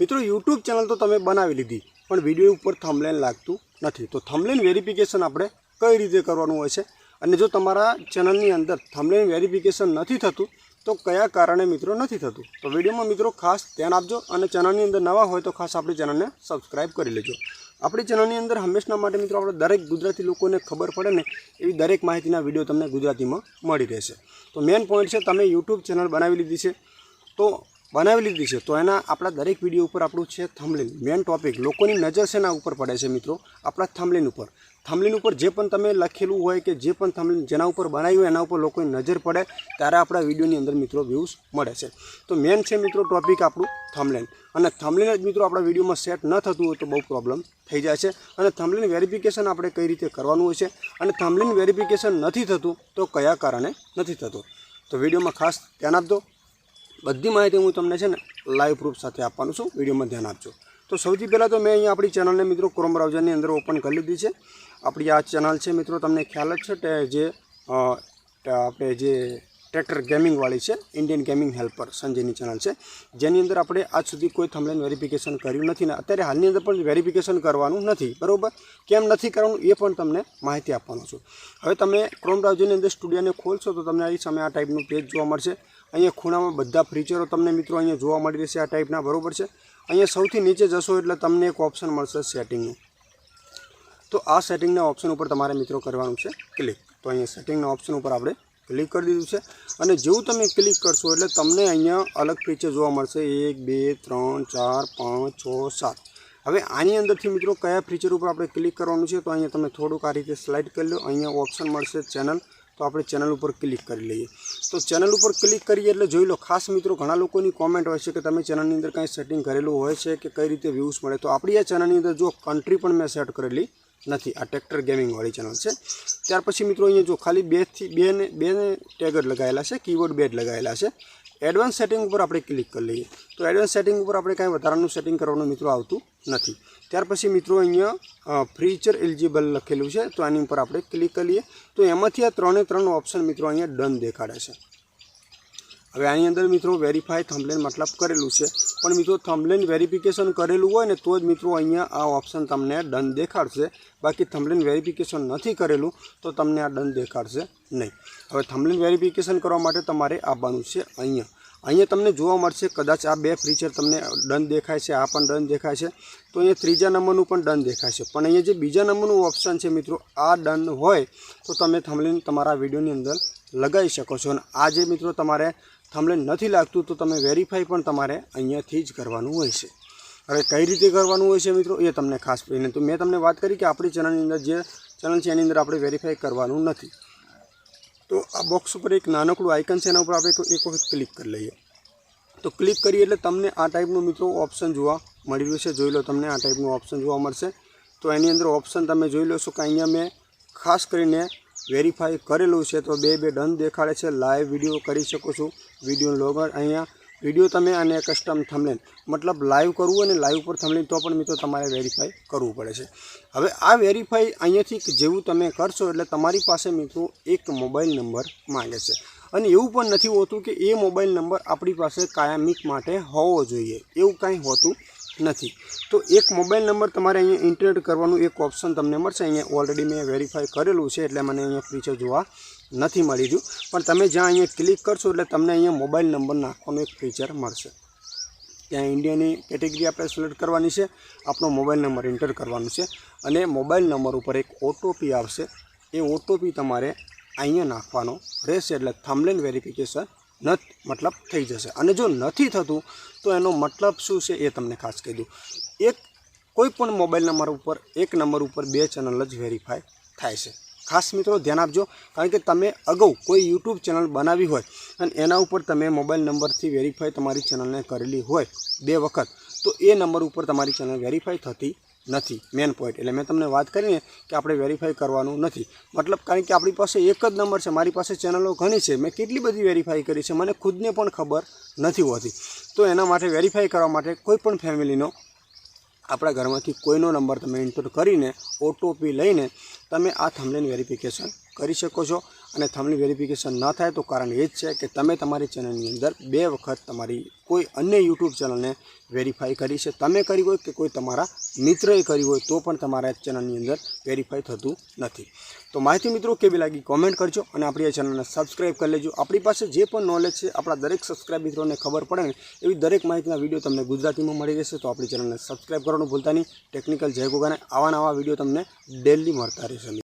મિત્રો YouTube channel તો તમે બનાવી લીધી, પણ વીડિયો ઉપર થમલેન લાગતું નથી. તો થમલેન વેરિફિકેશન આપણે કઈ રીતે કરવાનું હોય છે? અને જો તમારા ચેનલની અંદર થમલેન વેરિફિકેશન નથી થતું, તો કયા કારણે મિત્રો નથી થતું? તો વિડીયોમાં મિત્રો ખાસ ધ્યાન આપજો અને ચેનલની અંદર નવા હોય તો ખાસ આપણી ચેનલને સબસ્ક્રાઈબ કરી લેજો. આપણી ચેનલની અંદર હંમેશના માટે મિત્રો આપણે દરેક ગુજરાતી લોકોને ખબર પડે ને, એવી દરેક માહિતીના વીડિયો તમને ગુજરાતીમાં મળી રહેશે. તો મેઇન પોઈન્ટ છે, તમે યુટ્યુબ ચેનલ બનાવી લીધી છે. તો બનાવી લીધી છે. તો એના આપણા દરેક વીડિયો ઉપર આપણું છે થમલિન મેઇન ટોપિક લોકોની નજર શેના ઉપર પડે છે મિત્રો. આપણા થમલિન ઉપર. થમલિન ઉપર જે પણ તમે લખેલું હોય કે જે પણ થમલિન જેના ઉપર બનાવ્યું એના ઉપર લોકોની નજર પડે, ત્યારે આપણા વિડીયોની અંદર મિત્રો વ્યૂઝ મળે છે. તો મેઇન છે મિત્રો ટોપિક આપણું થમલેન અને થમલિન જ મિત્રો આપણા વિડીયોમાં સેટ ન થતું હોય તો બહુ પ્રોબ્લેમ થઈ જાય છે. અને થમલિન વેરિફિકેશન આપણે કઈ રીતે કરવાનું હોય છે? અને થમલિન વેરિફિકેશન નથી થતું તો કયા કારણે નથી થતું? તો વિડીયોમાં ખાસ ધ્યાન આપજો. બધી માહિતી હું તમને છે ને લાઈવ પ્રૂફ સાથે આપવાનું છું. વિડીયોમાં ધ્યાન આપજો. તો સૌથી પહેલાં તો મેં અહીંયા આપણી ચેનલને મિત્રો ક્રોમ બ્રાઉઝરની અંદર ઓપન કરી લીધી છે. આપણી આ ચેનલ છે મિત્રો, તમને ખ્યાલ જ છે જે આપણે જે ટ્રેક્ટર ગેમિંગવાળી છે ઇન્ડિયન ગેમિંગ હેલ્પર સંજયની ચેનલ છે. જેની અંદર આપણે આજ સુધી કોઈ થમલેન વેરિફિકેશન કર્યું નથી ને અત્યારે હાલની અંદર પણ વેરિફિકેશન કરવાનું નથી, બરાબર? કેમ નથી કરવાનું એ પણ તમને માહિતી આપવાનું છું. હવે તમે ક્રોમ બ્રાઉઝરની અંદર સ્ટુડિયોને ખોલશો તો તમને આ સામે આ ટાઈપનું પેજ જોવા મળશે. અહીંયા ખૂણામાં બધા ફીચરો તમને મિત્રો અહીંયા જોવા મળી રહેશે આ ટાઈપના બરાબર છે? અહીંયા સૌથી નીચે જશો એટલે તમને એક ઓપ્શન મળશે સેટિંગનું તો આ સેટિંગના ઓપ્શન ઉપર તમારે મિત્રો કરવાનું છે ક્લિક તો અહીંયા સેટિંગના ઓપ્શન ઉપર આપણે ક્લિક કરી દીધું છે. અને જેવું તમે ક્લિક કરશો એટલે તમને અહીંયા અલગ ફીચર જોવા મળશે. એક, બે, ત્રણ, ચાર, પાંચ, છ, સાત. હવે આની અંદરથી મિત્રો કયા ફીચર ઉપર આપણે ક્લિક કરવાનું છે? તો અહીંયા તમે થોડુંક આ રીતે સ્લાઇડ કરી લો. અહીંયા ઓપ્શન મળશે ચેનલ તો આપણે ચેનલ ઉપર ક્લિક કરી લઈએ. તો ચેનલ ઉપર ક્લિક કરીએ એટલે જોઈ લો, ખાસ મિત્રો, ઘણા લોકોની કોમેન્ટ હોય છે કે તમે ચેનલની અંદર કાંઈ સેટિંગ કરેલું હોય છે કે કઈ રીતે વ્યૂઝ મળે. તો આપણી આ ચેનલની અંદર જો કન્ટ્રી પણ મેં સેટ કરેલી નથી. આ ટ્રેક્ટર ગેમિંગવાળી ચેનલ છે. ત્યાર પછી મિત્રો અહીંયા જો ખાલી બેથી બે ને બે ને ટેગર લગાવેલા છે કીબોર્ડ બેડ લગાવેલા છે. એડવાન્સ સેટિંગ ઉપર આપણે ક્લિક કરી લઈએ. તો એડવાન્સ સેટિંગ ઉપર આપણે કાંઈ વધારાનું સેટિંગ કરવાનું મિત્રો આવતું નથી. ત્યાર પછી મિત્રો અહીંયા ફ્રીચર એલિજિબલ લખેલું છે. તો આની ઉપર આપણે ક્લિક કરીએ તો એમાંથી આ ત્રણે ત્રણ ઓપ્શન મિત્રો અહીંયા ડન દેખાડે છે. હવે આની અંદર મિત્રો વેરીફાઈ થમ્બલેન મતલબ કરેલું છે. પણ મિત્રો થમ્બલેન વેરિફિકેશન કરેલું હોય ને, તો જ મિત્રો અહીંયા આ ઓપ્શન તમને ડન દેખાડશે. બાકી થમ્બલેન વેરિફિકેશન નથી કરેલું, તો તમને આ ડન દેખાડશે નહીં. હવે થમ્બલેન વેરિફિકેશન કરવા માટે તમારે આવવાનું છે અહીંયા. અહીંયા તમને જોવા મળશે, કદાચ આ બે ફીચર તમને ડન દેખાય છે, આ પણ ડન દેખાય છે. તો અહીંયા ત્રીજા નંબરનું પણ ડન દેખાય છે. પણ અહીંયા જે બીજા નંબરનું ઓપ્શન છે મિત્રો, આ ડન હોય, તો તમે થમલીને તમારા વિડીયોની અંદર લગાવી શકો છો. અને આ જે મિત્રો તમારે થમ્બલેન નથી લાગતું તો તમે વેરીફાઈ પણ તમારે અહીંયાથી જ કરવાનું હોય છે. હવે કઈ રીતે કરવાનું હોય છે મિત્રો? એ તમને ખાસ કરીને તો મેં તમને વાત કરી કે આપણી ચેનલની અંદર જે ચેનલ છે એની અંદર આપણે વેરીફાઈ કરવાનું નથી. તો આ બોક્સ ઉપર એક નાનકડું આઇકન છે એના ઉપર આપણે એક વખત ક્લિક કરી લઈએ. તો ક્લિક કરીએ એટલે તમને આ ટાઈપનું મિત્રો ઓપ્શન જોવા મળી રહ્યું છે. જોઈ લો તમને આ ટાઈપનું ઓપ્શન જોવા મળશે. તો એની અંદર ઓપ્શન તમે જોઈ લો છો કે અહીંયા મેં ખાસ કરીને વેરીફાઈ કરેલું છે. તો બે બે ડન દેખાડે છે. લાઈવ વીડિયો કરી શકો છો. વીડિયો લોગર અહીંયા વીડિયો તમે અને કસ્ટમ થમલેન મતલબ લાઈવ કરવું અને લાઈવ પર થમલેન તો પણ મિત્રો તમારે વેરીફાઈ કરવું પડે છે. હવે આ વેરીફાઈ અહીંયાથી જેવું તમે કરશો એટલે તમારી પાસે મિત્રો એક મોબાઈલ નંબર માગે છે. અને એવું પણ નથી હોતું કે એ મોબાઈલ નંબર આપણી પાસે કાયમિક માટે હોવો જોઈએ. એવું કાંઈ હોતું નથી. તો એક મોબાઈલ નંબર તમારે અહીંયા ઇન્ટરનેટ કરવાનું એક ઓપ્શન તમને મળશે. અહીંયા ઓલરેડી મેં વેરીફાઈ કરેલું છે એટલે મને અહીંયા ફીચર જોવા નથી મળી રહ્યું. પણ તમે જ્યાં અહીંયા ક્લિક કરશો એટલે તમને અહીંયા મોબાઈલ નંબર નાખવાનું એક ફીચર મળશે. ત્યાં ઇન્ડિયાની કેટેગરી આપણે સિલેક્ટ કરવાની છે. આપણો મોબાઈલ નંબર એન્ટર કરવાનું છે. અને મોબાઈલ નંબર ઉપર એક ઓટીપી આવશે. એ ઓટીપી તમારે અહીંયા નાખવાનો રહેશે. એટલે થમલેન વેરિફિકેશન નથ, મતલબ થઈ જશે. અને જો નથી થતું, તો એનો મતલબ શું છે એ તમને ખાસ કહી દઉં. એક કોઈ પણ મોબાઈલ નંબર ઉપર, એક નંબર ઉપર બે ચેનલ જ વેરીફાય થાય છે. ખાસ મિત્રો ધ્યાન આપજો, કારણ કે તમે અગાઉ કોઈ યુટ્યુબ ચેનલ બનાવી હોય અને એના ઉપર તમે મોબાઈલ નંબરથી વેરીફાઈ તમારી ચેનલને કરેલી હોય બે વખત, તો એ નંબર ઉપર તમારી ચેનલ વેરીફાઈ થતી નથી. Main point. એટલે મેં તમને વાત કરીને કે આપણે વેરીફાઈ કરવાનું નથી. મતલબ કારણ કે આપણી પાસે એક જ નંબર છે, મારી પાસે ચેનલો ઘણી છે, મેં કેટલી બધી વેરીફાઈ કરી છે, મને ખુદને પણ ખબર નથી હોતી. તો એના માટે વેરીફાઈ કરવા માટે કોઈ પણ ફેમિલીનો આપણા ઘરમાંથી કોઈનો નંબર તમે એન્ટર કરીને ઓટોપી લઈને તમે આ થમલેન વેરિફિકેશન કરી શકો છો. અને થમની વેરિફિકેશન ન થાય તો કારણ એ જ છે કે તમે તમારી ચેનલની અંદર બે વખત તમારી કોઈ અન્ય યુટ્યુબ ચેનલને વેરીફાઈ કરી છે. તમે કરી હોય કે કોઈ તમારા મિત્રએ કરી હોય તો પણ તમારા ચેનલની અંદર વેરીફાઈ થતું નથી. તો માહિતી મિત્રો કેવી લાગી કોમેન્ટ કરજો અને આપણી આ ચેનલને સબસ્ક્રાઇબ કરી લેજો. આપણી પાસે જે પણ નોલેજ છે, આપણા દરેક સબસ્ક્રાઈબ મિત્રોને ખબર પડે ને, એવી દરેક માહિતીના વીડિયો તમને ગુજરાતીમાં મળી રહેશે. તો આપણી ચેનલને સબસ્ક્રાઈબ કરવાનું ભૂલતા નહીં. ટેકનિકલ જય ગોગાને. આવા નવા વીડિયો તમને ડેલી મળતા રહેશે.